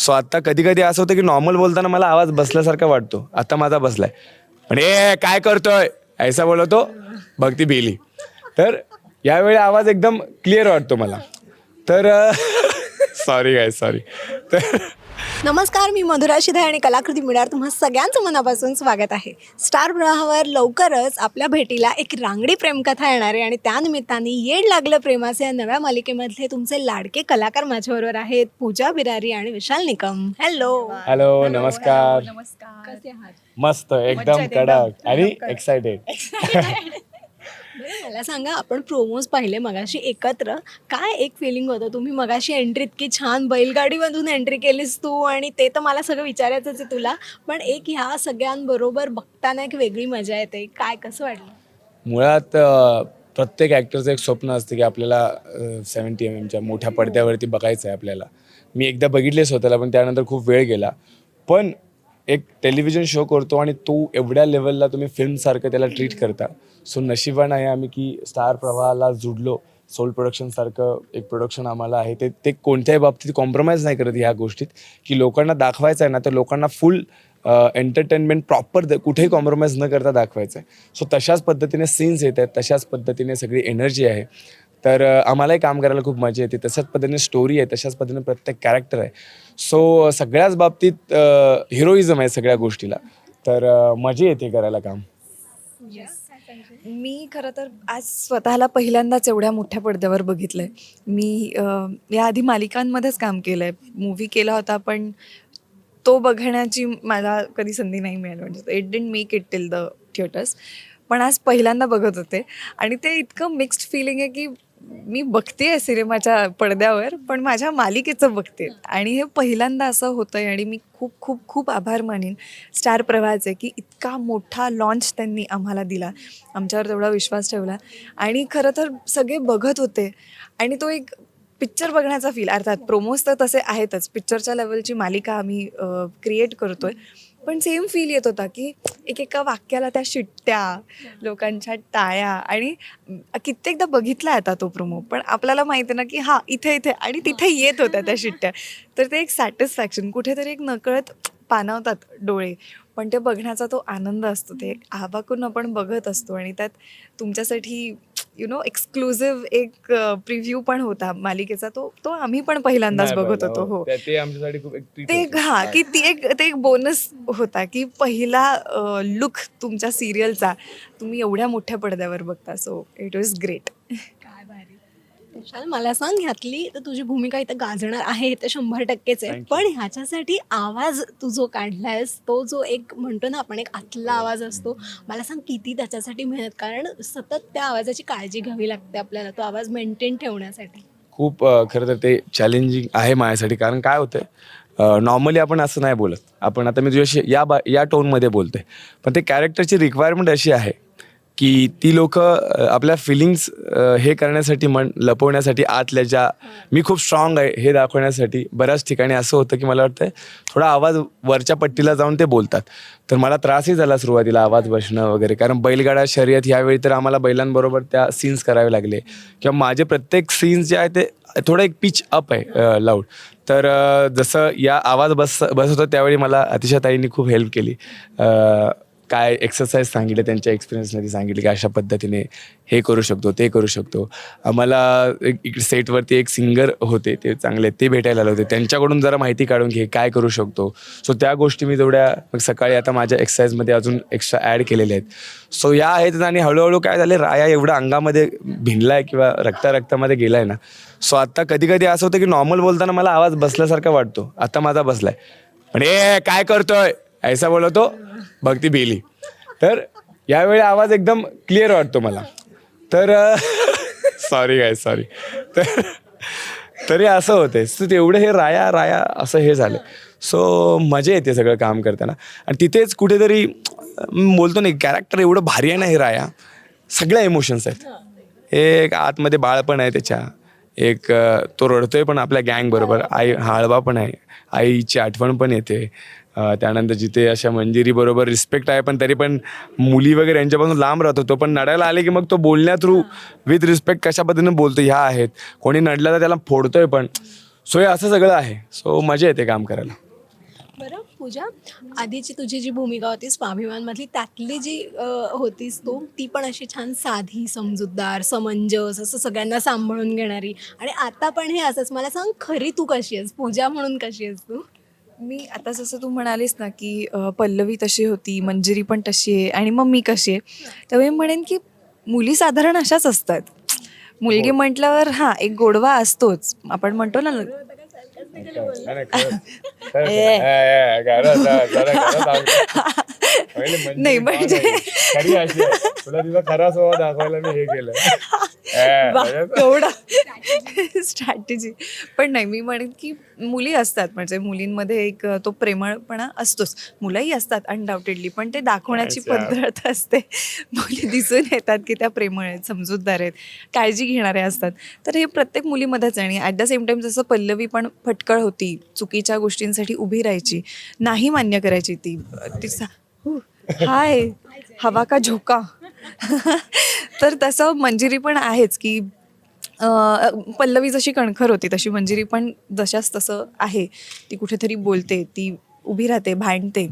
So आता कधी कधी असं होतं की नॉर्मल बोलताना मला आवाज बसल्यासारखा वाटतो. आता माझा बसलाय. पण ए काय करतोय? ऐसा बोलवतो भक्ती बेली तर यावेळी आवाज एकदम क्लिअर वाटतो मला. तर सॉरी काय सॉरी तर नमस्कार मी मधुरा शिधे आणि कलाकृती मिळार तुम्हा सगळ्यांचं मनापासून स्वागत आहे. स्टार प्रवाहावर लवकरच आपल्या भेटीला एक रांगडी प्रेमकथा येणार आहे आणि त्यानिमित्ताने येड लागलं प्रेमाचे या नव्या मालिकेमधले तुमचे लाडके कलाकार माझ्याबरोबर आहेत पूजा बिरारी आणि विशाल निकम. हॅलो हॅलो नमस्कार. कसे आहात मस्त एकदम कडक आणि एक्सायटेड मला सांगा आपण प्रोमोज पाहिले मगाशी एकत्र. काय एक फिलिंग होतं? तुम्ही मगाशी एंट्री इतकी छान बैलगाडीमधून एंट्री केलीस तू आणि ते तर मला सगळं विचारायचंच आहे तुला. पण एक ह्या सगळ्यांबरोबर बघताना एक वेगळी मजा येते. काय कसं वाटलं? मुळात प्रत्येक ॲक्टरचं एक स्वप्न असतं की आपल्याला सेवन्टी एम एमच्या मोठ्या पडद्यावरती बघायचं आहे आपल्याला. मी एकदा बघितले स्वतःला पण त्यानंतर खूप वेळ गेला. पण एक टेलिव्हिजन शो करतो आणि तो एवढ्या लेवलला तुम्ही फिल्मसारखं त्याला ट्रीट करता. सो नशिबान आहे आम्ही की स्टार प्रवाहाला जुडलो. सोल प्रोडक्शनसारखं एक प्रोडक्शन आम्हाला आहे. ते ते कोणत्याही बाबतीत कॉम्प्रोमाइज नाही करत ह्या गोष्टीत. की लोकांना दाखवायचं आहे ना तर लोकांना फुल एंटरटेनमेंट प्रॉपर कुठेही कॉम्प्रोमाइज न करता दाखवायचं आहे. सो तशाच पद्धतीने सीन्स येत आहेत तशाच पद्धतीने सगळी एनर्जी आहे. तर आम्हालाही काम करायला खूप मजा येते. तशाच पद्धतीने स्टोरी आहे तशाच पद्धतीने प्रत्येक कॅरेक्टर आहे. सो सगळ्याच बाबतीत हिरोईझम आहे सगळ्या गोष्टीला. तर मजा येते करायला काम. मी खरं तर आज स्वतःला पहिल्यांदाच एवढ्या मोठ्या पडद्यावर बघितलंय. मी याआधी मालिकांमध्येच काम केलं आहे मूवी केला होता पण तो बघण्याची मला कधी संधी नाही मिळाली. म्हणजे it didn't make it till the theatres पण आज पहिल्यांदा बघत होते. आणि ते इतकं मिक्स्ड फिलिंग आहे की मी बघते सिनेमाच्या पडद्यावर पण माझ्या मालिकेचं बघते. आणि हे पहिल्यांदा असं होतं आहे आणि मी खूप खूप खूप आभार मानेन स्टार प्रवाहाचे की इतका मोठा लॉन्च त्यांनी आम्हाला दिला. आमच्यावर तेवढा विश्वास ठेवला. आणि खरं तर सगळे बघत होते. आणि तो एक पिक्चर बघण्याचा फील अर्थात प्रोमोज तर तसे आहेतच. पिक्चरच्या लेवलची मालिका आम्ही क्रिएट करतोय. पण सेम फील येत होता की एक एका वाक्याला त्या शिट्ट्या लोकांच्या टाळ्या आणि कित्येकदा बघितला आता तो प्रोमो पण आपल्याला माहिती आहे ना की हा इथे इथे आणि तिथे येत होत्या त्या शिट्ट्या. तर ते एक सॅटिस्फॅक्शन कुठेतरी एक नकळत पाणवतात डोळे पण ते बघण्याचा तो आनंद असतो. ते एक आबाकून आपण बघत असतो आणि त्यात तुमच्यासाठी यु नो एक्सक्लुझिव्ह एक प्रिव्ह्यू पण होता मालिकेचा. तो तो आम्ही पण पहिल्यांदाच बघत बघा, होतो हो. ते- ते आमच्यासाठी खूप. हा की ती एक ते एक बोनस होता की पहिला लुक तुमच्या सिरियलचा तुम्ही एवढ्या मोठ्या पडद्यावर बघता so it was great Vishal मला सांग ह्यातली तर तुझी भूमिका इथं गाजणार आहे ते शंभर टक्केच आहे. Thank you. पण ह्याच्यासाठी आवाज तू जो काढलायस तो जो एक म्हणतो ना आपण एक आतला आवाज असतो. मला सांग किती त्याच्यासाठी मेहनत कारण सतत त्या आवाजाची काळजी घ्यावी लागते आपल्याला तो आवाज मेंटेन ठेवण्यासाठी. खूप अ, खरं तर ते चॅलेंजिंग आहे माझ्यासाठी कारण काय होतंय नॉर्मली आपण असं नाही बोलत. आपण आता मी तुझ्याशी या बा या टोनमध्ये बोलतोय. पण ते कॅरेक्टरची रिक्वायरमेंट अशी आहे की ती लोक आपल्या फिलिंग्स हे करण्यासाठी मन लपवण्यासाठी आतल्या ज्या मी खूप स्ट्रॉंग आहे हे दाखवण्यासाठी बऱ्याच ठिकाणी असं होतं की मला वाटतं थोडा आवाज वरच्या पट्टीला जाऊन ते बोलतात. तर मला त्रासही झाला सुरुवातीला आवाज बसणं वगैरे कारण बैलगाडा शर्यत ह्यावेळी तर आम्हाला बैलांबरोबर त्या सीन्स करावे लागले. किंवा माझे प्रत्येक सीन्स जे आहे ते थोडं एक पिच अप आहे लाऊड तर जसं या आवाज बस बस होता त्यावेळी मला अतिशय ताईंनी खूप हेल्प केली. काय एक्सरसाइज सांगितले त्यांच्या एक्सपिरियन्समध्ये सांगितले की अशा पद्धतीने हे करू शकतो ते करू शकतो. आम्हाला एक इकडे सेटवरती एक सिंगर होते ते चांगले ते भेटायला आले होते. त्यांच्याकडून जरा माहिती काढून घे काय करू शकतो. सो त्या गोष्टी मी तेवढ्या मग सकाळी आता माझ्या एक्सरसाइजमध्ये अजून एक्स्ट्रा ॲड केलेल्या आहेत. सो या आहेत आणि हळूहळू काय झाले राया एवढा अंगामध्ये भिनलाय किंवा रक्ता रक्तामध्ये गेलाय ना. सो आता कधी कधी असं होतं की नॉर्मल बोलताना मला आवाज बसल्यासारखा वाटतो. आता माझा बसलाय. पण ए काय करतोय? ऐसा बोलवतो बघ ती बेली तर यावेळी आवाज एकदम क्लिअर वाटतो मला. तर सॉरी काय सॉरी तर तरी असं होते सो तेवढं हे राया राया असं हे झालं सो मजा येते सगळं काम करताना. आणि तिथेच कुठेतरी बोलतो नाही कॅरेक्टर एवढं भारी आहे ना हे राया. सगळ्या इमोशन्स आहेत. एक आतमध्ये बाळ पण आहे त्याच्या. एक तो रडतोय पण आपल्या गँग बरोबर. आई हाळवा पण आहे. आईची आठवण पण येते. त्यानंतर जिथे अशा मंजिरी बरोबर रिस्पेक्ट आहे पण तरी पण मुली वगैरे यांच्यापासून लांब राहतो. तो पण नडायला आले की मग तो बोलण्या थ्रू विथ रिस्पेक्ट कशा पद्धतीने बोलतो ह्या आहेत. कोणी नडला तर त्याला फोडतोय पण. सो हे असं सगळं आहे. सो मजा येते काम करायला. बरं पूजा आधीची तुझी जी भूमिका होती स्वाभिमानमधली त्यातली जी होतीस तू ती पण अशी छान साधी समजूतदार समंजस असं सगळ्यांना सांभाळून घेणारी. आणि आता पण हे असंच. मला सांग खरी तू कशी आहेस? पूजा म्हणून कशी आहेस तू? मी आता जसं तू म्हणालीस ना की अ, पल्लवी तशी होती मंजिरी पण तशी आहे आणि मग मी कशी आहे त्यावेळी मी म्हणेन की मुली साधारण अशाच असतात. मुलगी म्हटल्यावर हां एक गोडवा असतोच. आपण म्हणतो ना नाही, म्हणजे- तुला तिचा खरा स्वभाव दाखवायला मी हे केलं. केवढा स्ट्रॅटेजी पण नाही मी म्हणेन की मुली असतात म्हणजे मुलींमध्ये एक तो प्रेमळपणा असतोच. मुलंही असतात अनडाऊटेडली पण ते दाखवण्याची. पद्धत असते. मुली दिसून येतात की त्या प्रेमळ आहेत समजूतदार आहेत काळजी घेणाऱ्या असतात. तर हे प्रत्येक मुलीमध्येच आणि ॲट द सेम टाइम जसं पल्लवी पण फटकळ होती चुकीच्या गोष्टींसाठी उभी राहायची नाही मान्य करायची ती तिचा हु, हाय हवा का झोका? तर तसं मंजिरी पण आहेच की पल्लवी जशी कणखर होती तशी मंजिरी पण जशाच तसं आहे. ती कुठेतरी बोलते ती उभी राहते भांडते.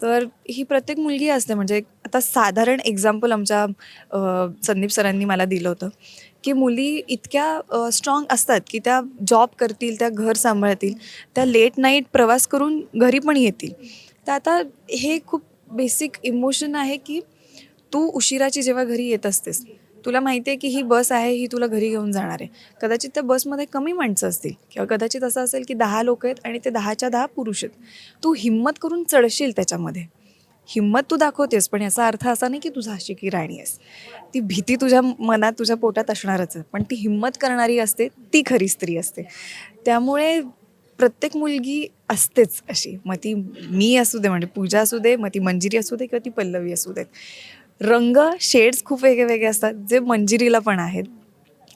तर ही प्रत्येक मुलगी असते. म्हणजे आता साधारण एक्झाम्पल आमच्या संदीप सरांनी मला दिलं होतं की मुली इतक्या स्ट्रॉंग असतात की त्या जॉब करतील त्या घर सांभाळतील त्या लेट नाईट प्रवास करून घरी पण येतील. तर आता हे खूप बेसिक इमोशन आहे की तू उशिराची जेव्हा घरी येत असतेस तुला माहिती आहे की ही बस आहे ही तुला घरी घेऊन जाणार आहे. कदाचित त्या बसमध्ये कमी माणसं असतील किंवा कदाचित असं असेल की दहा लोक आहेत आणि ते दहाच्या दहा पुरुष आहेत. तू हिंमत करून चढशील त्याच्यामध्ये. हिंमत तू दाखवतेस पण याचा अर्थ असा नाही की तू झाशी की राणी आहेस. ती भीती तुझ्या मनात तुझ्या पोटात असणारच आहे पण ती हिंमत करणारी असते ती खरी स्त्री असते. त्यामुळे प्रत्येक मुलगी असतेच अशी. मग ती मी असू दे म्हणजे पूजा असू दे मग ती मंजिरी असू दे किंवा ती पल्लवी असू देत. रंग शेड्स खूप वेगळे वेगळे असतात. जे मंजिरीला पण आहेत.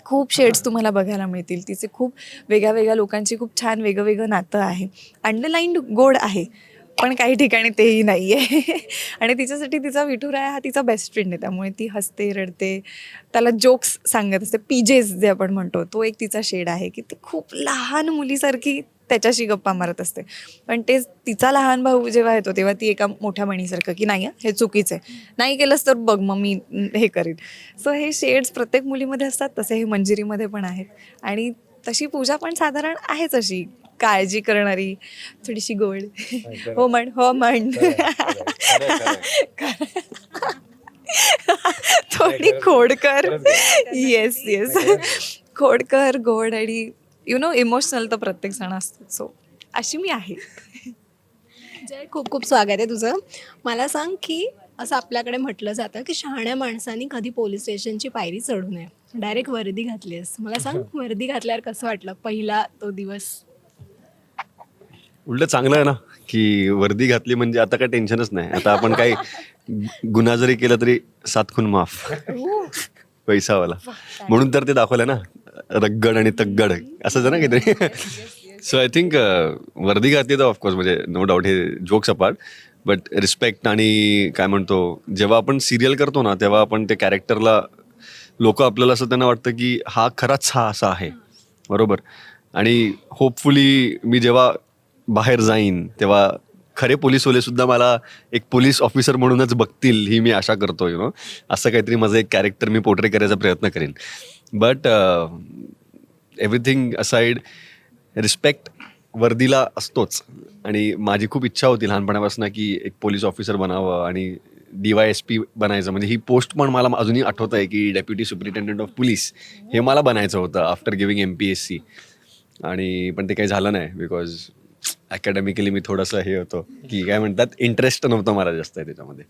खूप शेड्स तुम्हाला बघायला मिळतील. तिचे खूप वेगळ्या वेगळ्या लोकांची खूप छान वेगळं वेगळं नातं आहे. अंडरलाईन गोड आहे पण काही ठिकाणी तेही नाही आहे आणि तिच्यासाठी तिचा विठुराया हा तिचा बेस्ट फ्रेंड आहे. त्यामुळे ती हसते रडते. त्याला जोक्स सांगत असते. पीजेस जे आपण म्हणतो तो एक तिचा शेड आहे की ती खूप लहान मुलीसारखी त्याच्याशी गप्पा मारत असते. पण तेच तिचा लहान भाऊ जेव्हा येतो तेव्हा ती एका मोठ्या बहिणीसारखं की नाही हं, हे चुकीचं आहे. नाही केलंस तर बघ मग मी हे करीन. सो हे शेड्स प्रत्येक मुलीमध्ये असतात तसे हे मंजिरीमध्ये पण आहेत. आणि तशी पूजा पण साधारण आहेच अशी. काळजी करणारी थोडीशी गोड. हो म्हण हो म्हण. थोडी खोडकर. येस येस खोडकर गोड आणि यु नो इमोशनल तर प्रत्येक जण असतो सो अशी मी आहे. जय खूप खूप स्वागत आहे तुझं. मला सांग की असं आपल्याकडे म्हटलं जातं की शहाण्या माणसांनी कधी पोलीस स्टेशनची पायरी चढू नये. डायरेक्ट वर्दी घातली आहेस. मला सांग वर्दी घातल्यावर कसं वाटलं पहिला तो दिवस? उलट चांगलं आहे ना की वर्दी घातली म्हणजे आता काही टेन्शनच नाही. आता आपण काही गुन्हा जरी केला तरी सात खून माफ. पैसावाला. म्हणून तर ते दाखवलं ना रग्गड आणि तग्गड असंच आहे ना काहीतरी? सो आय थिंक वर्दी घातली तर ऑफकोर्स म्हणजे नो डाऊट हे जोक्स अपार्ट बट रिस्पेक्ट आणि काय म्हणतो जेव्हा आपण सिरियल करतो ना तेव्हा आपण ते कॅरेक्टरला लोक आपल्याला असं त्यांना वाटतं की हा खराच हा असा आहे. बरोबर? आणि होपफुली मी जेव्हा बाहेर जाईन तेव्हा खरे पोलीसवाले सुद्धा मला एक पोलीस ऑफिसर म्हणूनच बघतील ही मी आशा करतो यु नो असं काहीतरी माझं एक कॅरेक्टर मी पोर्ट्रे करायचा प्रयत्न करेन. बट एव्हरीथिंग असाइड रिस्पेक्ट वर्दीला असतोच. आणि माझी खूप इच्छा होती लहानपणापासून की एक पोलीस ऑफिसर बनावं आणि डी वाय एस पी बनायचं. म्हणजे ही पोस्ट पण मला अजूनही आठवत आहे की डेप्युटी सुपरिटेंडंट ऑफ पोलीस हे मला बनायचं होतं after giving M P S C आणि पण ते काही झालं नाही बिकॉज अकॅडमिकली मी थोडंसं हे होतो की काय म्हणतात इंटरेस्ट नव्हतं मला जास्त त्याच्यामध्ये.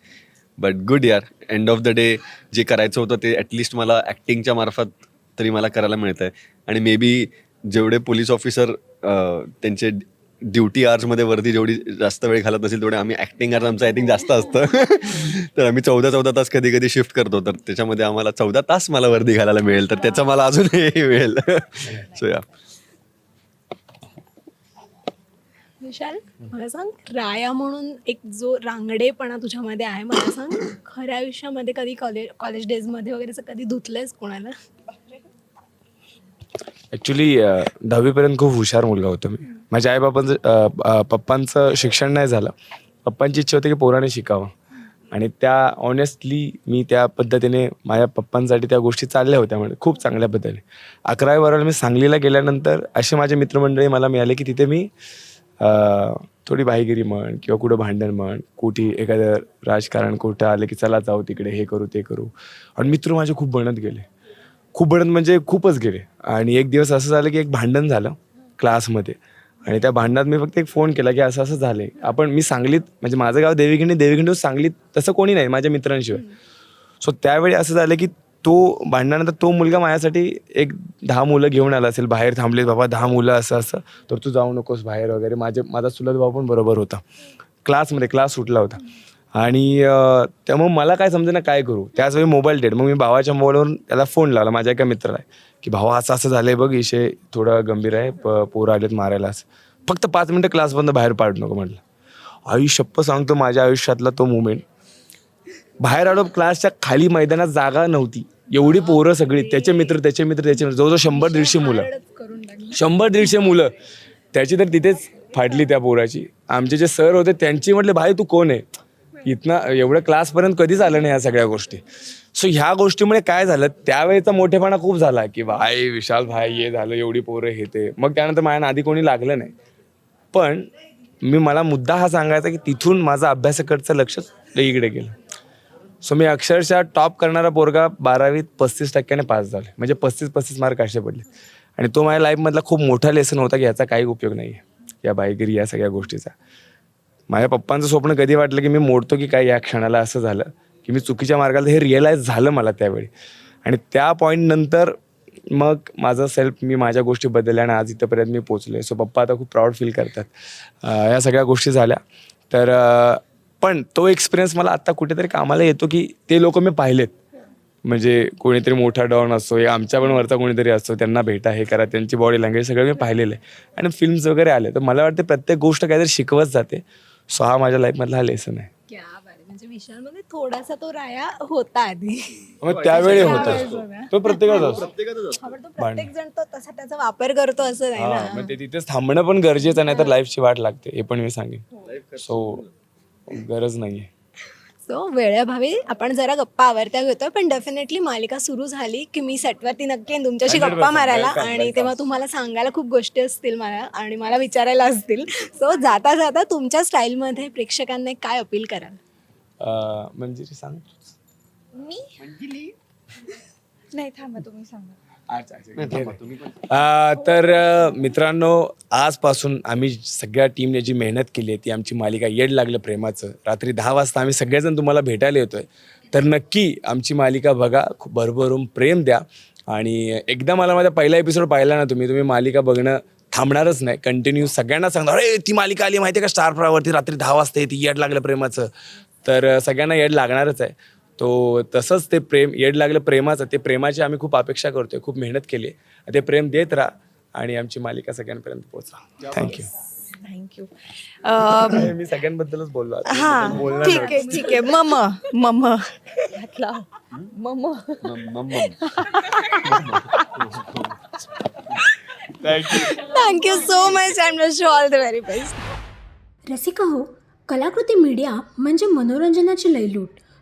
बट गुड यार एंड ऑफ द डे जे करायचं होतं ते ॲटलिस्ट मला ॲक्टिंगच्या मार्फत तरी मला करायला मिळत आहे आणि मे बी जेवढे पोलीस ऑफिसर त्यांचे ड्युटी आर्समध्ये वरती जेवढी जास्त वेळ घालत नसेल तेवढे आम्ही ॲक्टिंग आर्स आमचं आय थिंक जास्त असतं. तर आम्ही चौदा चौदा तास कधी कधी शिफ्ट करतो. तर त्याच्यामध्ये आम्हाला चौदा तास मला वर्दी घालायला मिळेल. तर त्याचं मला अजूनही मिळेल. सो या विशाल मला सांग राया म्हणून एक जो रांगडेपणा तुझ्यामध्ये आहे मला सांग खऱ्या आयुष्यामध्ये कधी कॉलेज कॉलेज डेजमध्ये वगैरे कधी धुतलंयस कोणाला? ॲक्च्युली दहावीपर्यंत खूप हुशार मुलगा होतो मी. माझ्या आईबापांचं पप्पांचं शिक्षण नाही झालं. पप्पांची इच्छा होती की पोराने शिकावं. आणि त्या ऑनेस्टली मी त्या पद्धतीने माझ्या पप्पांसाठी त्या गोष्टी चालल्या होत्या म्हणजे खूप चांगल्या पद्धतीने. अकरावी बारावीला मी सांगलीला गेल्यानंतर असे माझे मित्रमंडळी मला मिळाले की तिथे मी थोडी बाहेगिरी म्हण किंवा कुठं भांडण म्हण कुठे एखादं राजकारण कुठं आलं की चला जाऊ तिकडे हे करू ते करू. आणि मित्र माझे खूप बनत गेले. खूप बनत म्हणजे खूपच गेले. आणि एक दिवस असं झालं की एक भांडण झालं क्लासमध्ये. आणि त्या भांडणात मी फक्त एक फोन केला की असं असं झालंय. आपण मी सांगलीत म्हणजे माझं गाव देवीखिंडी देवीखिंडी सांगलीत तसं कोणी नाही माझ्या मित्रांशिवाय. सो त्यावेळी असं झालं की तो भांडणानंतर तो मुलगा माझ्यासाठी एक दहा मुलं घेऊन आला असेल बाहेर थांबलेत बाबा दहा मुलं असं असं. तर तू जाऊ नकोस बाहेर वगैरे. माझे माझा चुलत भाऊ पण बरोबर होता. क्लासमध्ये क्लास सुटला होता. आणि त्यामुळं त्यामुळे मला काय समजेना काय करू? त्याच वेळी मोबाईल डेट मग मी भावाच्या मोबाईलवरून त्याला फोन लावला. माझ्या एका मित्राला. की भावा असं असं झालंय बघ विषय थोडं गंभीर आहे प पोरं आलेत मारायला असं फक्त पाच मिनटं क्लासमधनं बाहेर पाडू नको म्हटलं. आयुष्यप्प सांगतो माझ्या आयुष्यातला तो मुमेंट बाहेर आलो क्लासच्या खाली मैदानात जागा नव्हती. एवढी पोरं सगळी. त्याचे मित्र त्याचे मित्र त्याचे मित्र. जवळजवळ शंभर दीडशे मुलं. शंभर दीडशे मुलं. त्याची तर तिथेच फाटली त्या पोराची. आमचे जे सर होते त्यांची म्हटले भाई तू कोण आहे? इथनं एवढं क्लासपर्यंत कधीच आलं नाही या सगळ्या गोष्टी. सो ह्या गोष्टीमुळे काय झालं? त्यावेळेचा मोठेपणा खूप झाला की भाई विशाल भाई हे झालं एवढी पोरं हे ते. मग त्यानंतर माझ्या आधी कोणी लागलं नाही. पण मी मला मुद्दा हा सांगायचा की तिथून माझं अभ्यासाकडचं लक्ष इकडे गेलं. सो मी अक्षरशः टॉप करणारा पोरगा बारावीत पस्तीस टक्क्याने पास झाले. म्हणजे पस्तीस पस्तीस मार्क असे पडले. आणि तो माझ्या लाईफमधला खूप मोठा लेसन होता की याचा काही उपयोग नाही आहे या बाईगिरी या सगळ्या गोष्टीचा. माझ्या पप्पांचं स्वप्न कधी वाटलं की मी मोडतो की काय या क्षणाला असं झालं की मी चुकीच्या मार्गाला हे रिअलाईज झालं मला त्यावेळी. आणि त्या पॉईंट नंतर मग माझा सेल्फ मी माझ्या गोष्टी बदलल्या आणि आज इथंपर्यंत मी पोचले सो पप्पा आता खूप प्राऊड फील करतात. या सगळ्या गोष्टी झाल्या. तर पण तो एक्सपिरियन्स मला आत्ता कुठेतरी कामाला येतो की ते लोक मी पाहिलेत. म्हणजे कोणीतरी मोठा डॉन असतो या आमच्या पण वरचा कोणीतरी असतो त्यांना भेटा हे करा त्यांची बॉडी लँग्वेज सगळं मी पाहिलेलं आहे. आणि फिल्म्स वगैरे आले. तर मला वाटते प्रत्येक गोष्ट काहीतरी शिकवत जाते. सो हा माझ्या लाईफमधला हा लेसन आहे. क्या बात आहे. म्हणजे विशालमध्ये थोडासा तो राया होता आधी. मग त्यावेळी होता तो प्रत्येकाचा असतो. प्रत्येक जण तो तसा त्याचा वापर करतो असं नाही हा ना? मग ते तिथेच थांबणं पण गरजेचं नाही तर लाईफची वाट लागते. हे पण मी सांगेन. सो गरज नाहीये. सो वेळेअभावी आपण जरा गप्पा आवरत्या घेतोय पण डेफिनेटली मालिका सुरू झाली की मी सेटवरती नक्की येईन तुमच्याशी 100% गप्पा मारायला. welcome, आणि welcome. तेव्हा तुम्हाला सांगायला खूप गोष्टी असतील मला आणि मला विचारायला असतील. सो जाता जाता तुमच्या स्टाईलमध्ये प्रेक्षकांना काय अपील कराल? अं, मंजिरी सांग. नाही थांबा तुम्ही सांगा. अ, तर अ, मित्रांनो आजपासून आम्ही सगळ्या टीमने जी मेहनत केली आहे ती आमची मालिका येड लागलं प्रेमाचं. रात्री दहा वाजता आम्ही सगळेजण तुम्हाला भेटायला येतोय. तर नक्की आमची मालिका बघा खूप भरभरून प्रेम द्या. आणि एकदा मला माझा पहिला एपिसोड पाहिला ना तुम्ही तुम्ही मालिका बघणं थांबणारच नाही. कंटिन्यू सगळ्यांना सांगणार अरे ती मालिका आली माहिती आहे का? स्टार प्रवावरती रात्री दहा वाजता येते येड लागलं प्रेमाचं. तर अ, सगळ्यांना येड लागणारच आहे. तो तसंच ते प्रेम येड लागलं प्रेमाचं ते प्रेमाची आम्ही खूप अपेक्षा करतोय खूप मेहनत केली. आहे ते प्रेम देत राहा आणि आमची मालिका सगळ्यांपर्यंत पोहोचा. थँक्यू थँक्यू मी सगळ्यांबद्दलच बोललो. हा ठीक आहे ठीक आहे. मम मम. घातला मम. Thank you so much and wish you all the very best Rasika हो कलाकृती मीडिया म्हणजे मनोरंजनाची लयलूट.